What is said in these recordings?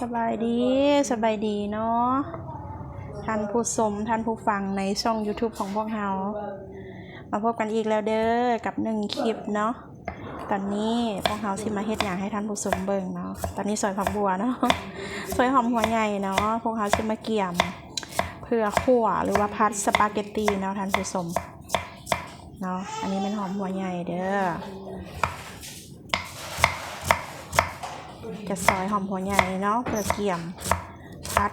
สบายดีสบายดีเนาะท่านผู้ชมท่านผู้ฟังในช่อง YouTube ของพวกเรามาพบกันอีกแล้วเด้อกับหนึ่งคลิปเนาะตอนนี้พวกเราสิมาเฮ็ดอย่างให้ท่านผู้ชมเบิ่งเนาะตอนนี้ซอยผักบัวเนาะซอยหอมหัวใหญ่เนาะพวกเราสิมาเกี่ยม เพื่อขั่วหรือว่าพัดสปาเกตตีเนาะท่านผู้ชมเนาะอันนี้เป็นหอมหัวใหญ่เด้อ จะซอยหอมหัวใหญ่เนาะเพื่อเกี่ยมพัด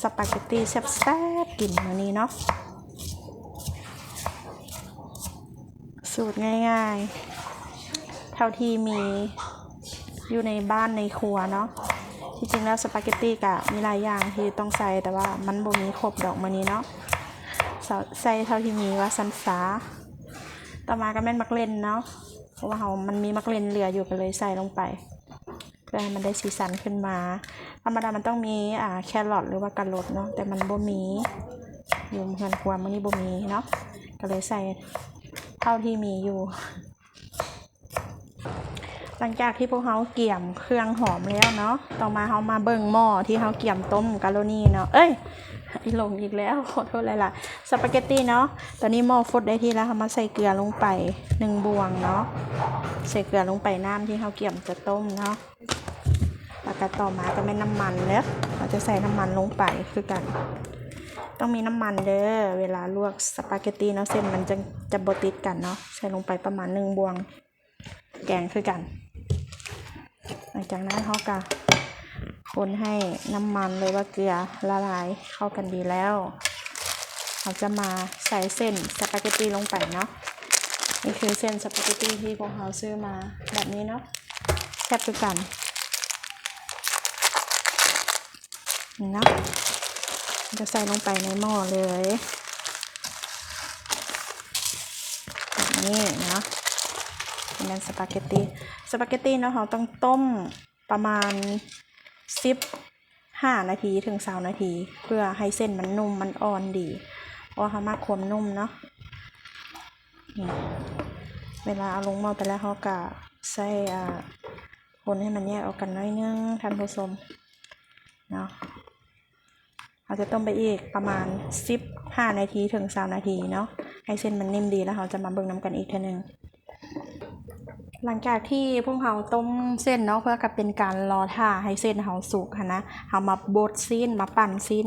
สปาเกตตีแซ่บๆกลิ่นมื้อนี้เนาะสูตรง่ายๆ เท่าที่มีอยู่ในบ้านในครัวเนาะที่จริงแล้วสปาเกตตีกะมีหลายอย่างที่ต้องใส่แต่ว่ามันบ่มีครบดอกมื้อนี้เนาะใส่เท่าที่มีว่าสันสาต่อมาก็แม่นมักเล่นเนาะเพราะว่าเรามันมีมักเล่นเหลืออยู่ก็เลยใส่ลงไป เพื่อให้มันได้สีสันขึ้นมาธรรมดามันต้องมีอ่าแครอทหรือว่ากระโหลดเนาะแต่มันบ่มีอยู่เพื่อนครัวมันนี่บ่มีเนาะก็เลยใส่เท่าที่มีอยู่ หลังจากที่พวกเขาเกี่ยมเครื่องหอมแล้วเนาะต่อมาเขามาเบิ่งหม้อที่เขาเกี่ยมต้มกาโลนี่เนาะเอ้ยอีลงอีกแล้วขอโทษเลยล่ะ สปาเกตตี้เนาะ ตอนนี้หม้อฟดได้ที่แล้วเขามาใส่เกลือลงไปหนึ่งบวงเนาะ ใส่เกลือลงไปน้ำที่เขาเกี่ยมจะต้มเนาะแล้วก็ต่อมาก็เป็นน้ำมันเนาะเราจะใส่น้ำมันลงไปคือกัน ต้องมีน้ำมันเด้อ เวลาลวกสปาเกตตีเนาะเส้นมันจะจะบติดกันเนาะ ใส่ลงไปประมาณหนึ่งบวง แกงคือกัน หลังจากนั้นเขาก็คนให้น้ำมันเลยว่าเกลือละลายเข้ากันดีแล้ว เราจะมาใส่เส้นสปาเกตตีลงไปเนาะนี่คือเส้นสปาเกตตีที่พวกเราซื้อมาแบบนี้เนาะแซ่บคือกันเนาะจะใส่ลงไปในหม้อเลยแบบนี้เนาะเป็นสปาเกตตีสปาเกตตีเนาะเราต้องต้มประมาณสิบห้านาทีถึงสานาที เพื่อให้เส้นมันนุ่มมันอ่อนดี ราะว่าเขามากความนุ่มเนาะเวลาเอาลงหม้อไปแล้วเขาก็ใส่อ่าคนให้มันแยกออกกันน้อยนึงท่านผู้ชมเนาะเราจะต้มไปอีกประมาณ 15 นาทีถึง 3 นาทีเนาะให้เส้นมันนิ่มดีแล้วเราจะมาเบิ่งน้ำกันอีกทีนึงหลังจากที่พวกเราต้มเส้นเนาะเพื่อกับเป็นการรอท่าให้เส้นเราสุกนะเรามาบดซีนมาปั่นซีน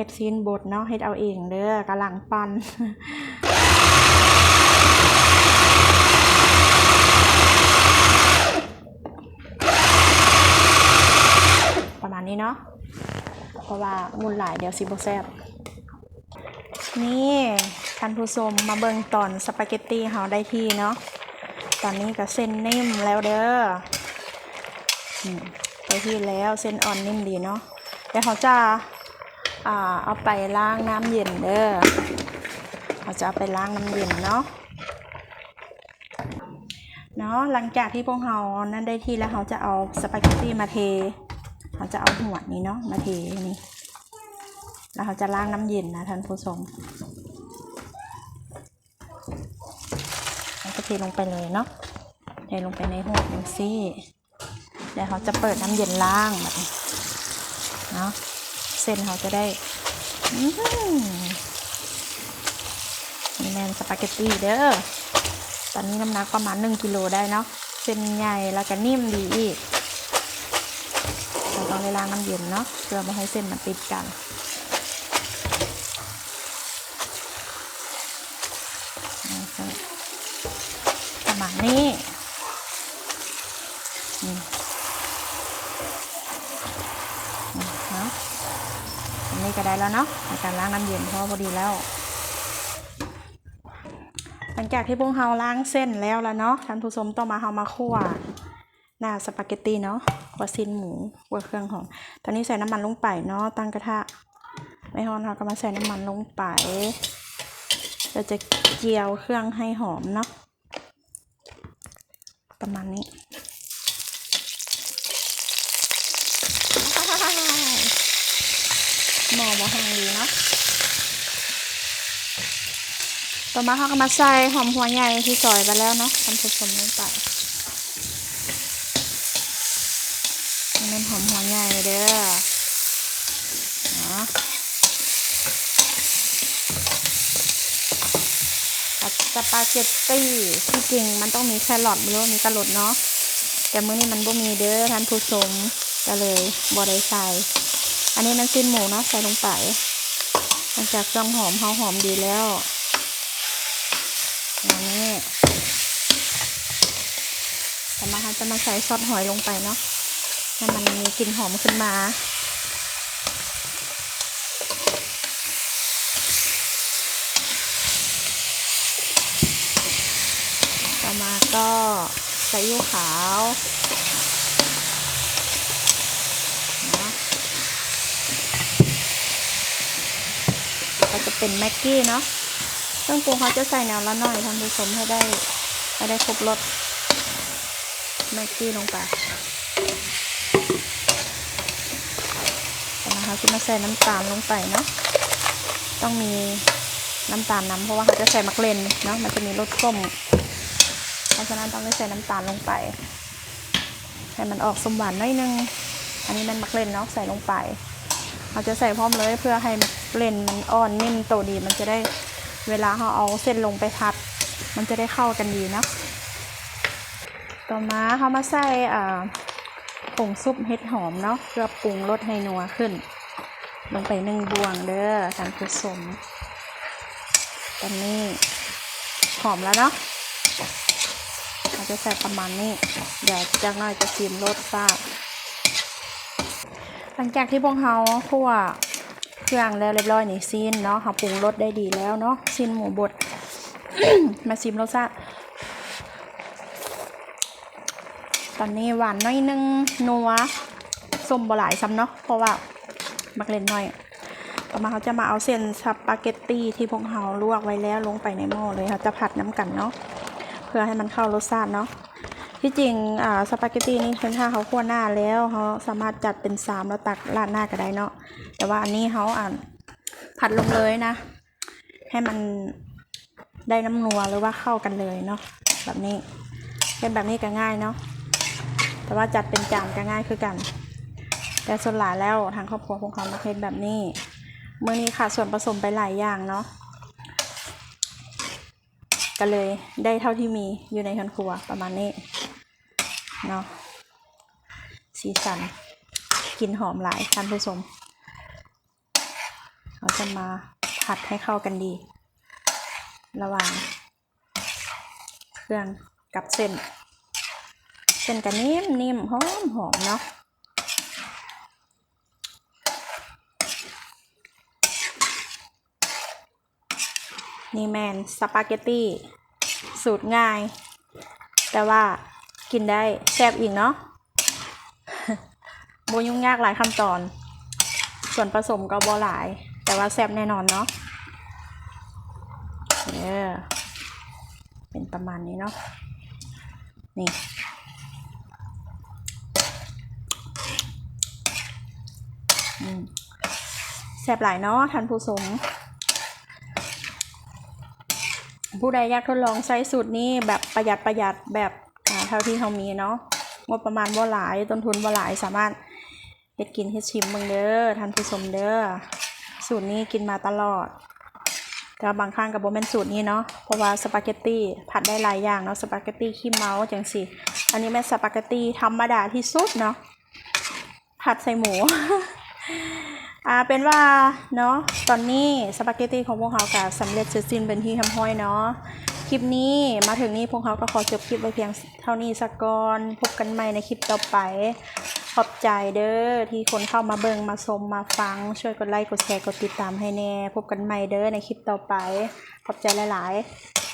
เฮ็ดซีนบดเนาะเฮ็ดเอาเองเด้อกำลังปั่นประมาณนี้เนาะเพราะว่ามุนหลายเดี๋ยวสิบแซบนี่ท่านผู้ชมมาเบิ่งตอนสปาเกตตี้เฮาได้ที่เนาะตอนนี้ก็เส้นนิ่มแล้วเด้อไดที่แล้วเส้นอ่อนนิ่มดีเนาะเดี๋ยวเขาจะ เอาไปล้างน้ำเย็นเด้อเขาจะเอาไปล้างน้ำเย็นเนาะเนาะหลังจากที่พวกเรานั่นได้ที่แล้วเขาจะเอาสปาเกตตี้มาเทเขาจะเอาหัวนี้เนาะมาเทนี่แล้วเขาจะล้างน้ำเย็นนะท่านผู้ชมเขาจะเทลงไปเลยเนาะเทลงไปในหัวนี้สิเดี๋ยวเขาจะเปิดน้ำเย็นล้างแบบนี้เนาะ ส้นเขาจะได้นี่แมนสปาเกตตี้เด้อ ตอนนี้น้ำหนักประมาณหนึ่งกิโลได้เนาะ เส้นใหญ่แล้วก็นิ่มดีอีกเราต้องได้ล้าน้ำเย็นเนาะเพื่อไม่ให้เส้นมันติดกันประมาณนี้อืมอืมเนาะอันนี้ก็ ได้แล้วเนาะในการล้างน้ำเย็นพราะว่าพอดีแล้ว หลังจากที่พวกเราล้างเส้นแล้วแล้วเนาะท่านผู้ชมต้องมาเฮามาคั่วหน้าสปาเกตตีเนาะหัวซินหมูหัวเครื่องหอมตอนนี้ใส่น้ำมันลงไปเนาะตั้งกระทะไม่ร้อนเราก็มาใส่น้ำมันลงไปเราจะเจียวเครื่องให้หอมเนาะประมาณนี้ แห้งดีเนาะต่อมาเขาก็มาใส่หอมหัวใหญ่ที่ซอยไปแล้วเนาะทำผสมลงไปมันหอมหัวใหญ่เด้อเนาะสปาเกตตี้ที่จริงมันต้องมีแครอทด้วยมีกระโหลดเนาะแต่มื้อนี้มันบ่มีเด้อท่านผู้ชมก็เลยบ่ได้ใส่ อันนี้มันสิ้นหมูเนาะใส่ลงไปหลังจากเครื่องหอมเฮาหอมดีแล้วอย่างนี้ต่อมาจะมาใส่ซอสหอยลงไปเนาะให้มันมีกลิ่นหอมขึ้นมาต่อมาก็ใส่ยูขาว ก็จะเป็นแม็กกี้เนาะเครื่องปรุงเขาจะใส่แนวละหน่อยท่านผู้ชมให้ได้ให้ได้ครบรสแม็กกี้ลงไปต่อมาเขาจะมาใส่น้ำตาลลงไปเนาะต้องมีน้ำตาลน้ำเพราะว่าเขาจะใส่มักเลนเนาะมันจะมีรสส้มเพราะฉะนั้นต้องได้ใส่น้ำตาลลงไปให้มันออกสมหวานน่อยนึง อันนี้มันมักเลนเนาะใส่ลงไป เราจะใส่พร้อมเลยเพื่อให้มัก เลนมันอ่อนนิ่มโตดีมันจะได้เวลาเราเอาเส้นลงไปทัด มันจะได้เข้ากันดีเนาะต่อมาเขามาใส่อ่าผงซุปเห็ดหอมเนาะเพื่อปรุงรสให้นัวขึ้น ลงไปหนึ่งบวงเด้อท่านผู้ชมตอนนี้หอมแล้วเนาะเราจะใส่ประมาณนี้ เดี๋ยวจากหน่อยจะชิมรสชาหลังจากที่พวกเราคั่ว เครื่องแล้วเรียบร้อยนี่ซีนเนาะเราปรุงรสได้ดีแล้วเนาะซีนหมูบด มาชิมรสชาติตอนนี้หวานน้อยนึงนัวส้มบหลายซ้ำเนาะเพราะว่ามักเล่นน้อย ต่อมาเขาจะมาเอาเส้นสปาเกตตี้ที่พวกเราลวกไว้แล้วลงไปในหม้อเลยค่ะจะผัดน้ำกันเนาะเพื่อให้มันเข้ารสชาติเนาะ ที่จริงสปาเกตตี้นี่คือถ้าเขาคั่วหน้าแล้วเขาสามารถจัดเป็นสามแล้วตักราดหน้าก็ได้เนาะแต่ว่าอันนี้เขาอ่านผัดลงเลยนะ ให้มันได้น้ำนัวหรือว่าเข้ากันเลยเนาะแบบนี้เป็นแบบนี้ก็ง่ายเนาะแต่ว่าจัดเป็นจานก็ง่ายคือกัน แต่ส่วนหลายแล้วทางครอบครัวของเขามาเป็นแบบนี้เมื่อนี้ค่ะส่วนผสมไปหลายอย่างเนาะก็เลยได้เท่าที่มีอยู่ในคันครัวประมาณนี้ เนาะสีสันกลิ่นหอมหลายท่านผู้ชมเราจะมาผัดให้เข้ากันดี ระหว่าง เครื่องกับเส้น เส้นกันนิ่มนิ่มหอมหอมเนาะนี่แมนสปาเกตตี้สูตรง่าย แต่ว่า กินได้แซ่บอีกเนาะโบยุ่งยากหลายขั้นตอน ส่วนผสมก็บอหลาย แต่ว่าแซ่บแน่นอนเนาะเออเป็นประมาณนี้เนาะนี่แซ่บหลายเนาะท่านผู้ชมผู้ใดอยากทดลองใช้สูตรนี้แบบประหยัดประหยัดแบบ เท่าที่เขามีเนาะงบประมาณบ่หลายต้นทุนบ่หลายสามารถเฮ็ดกินเฮ็ดชิมบังเด้อท่านผู้ชมเด้อสูตรนี้กินมาตลอดแต่บางครั้งกับโบแมนสูตรนี้เนาะเพราะว่าสปาเกตตี้ผัดได้หลายอย่างเนาะสปาเกตตี้ขี้เมาจังสิอันนี้แม่นสปาเกตตี้ธรรมดาที่สุดเนาะผัดใส่หมูอ่าเป็นว่าเนาะตอนนี้สปาเกตตี้ของพวกเขาก็สำเร็จเสร็จสิ้นเป็นที่ทำห้อยเนาะ คลิปนี้มาถึงนี้พวกเขาก็ขอจบคลิปไว้เพียงเท่านี้สักก่อนพบกันใหม่ในคลิปต่อไป ขอบใจเด้อที่คนเข้ามาเบิงมาชมมาฟัง ช่วยกดไลค์กดแชร์กดติดตามให้แน่ พบกันใหม่เด้อในคลิปต่อไป ขอบใจหลาย ๆ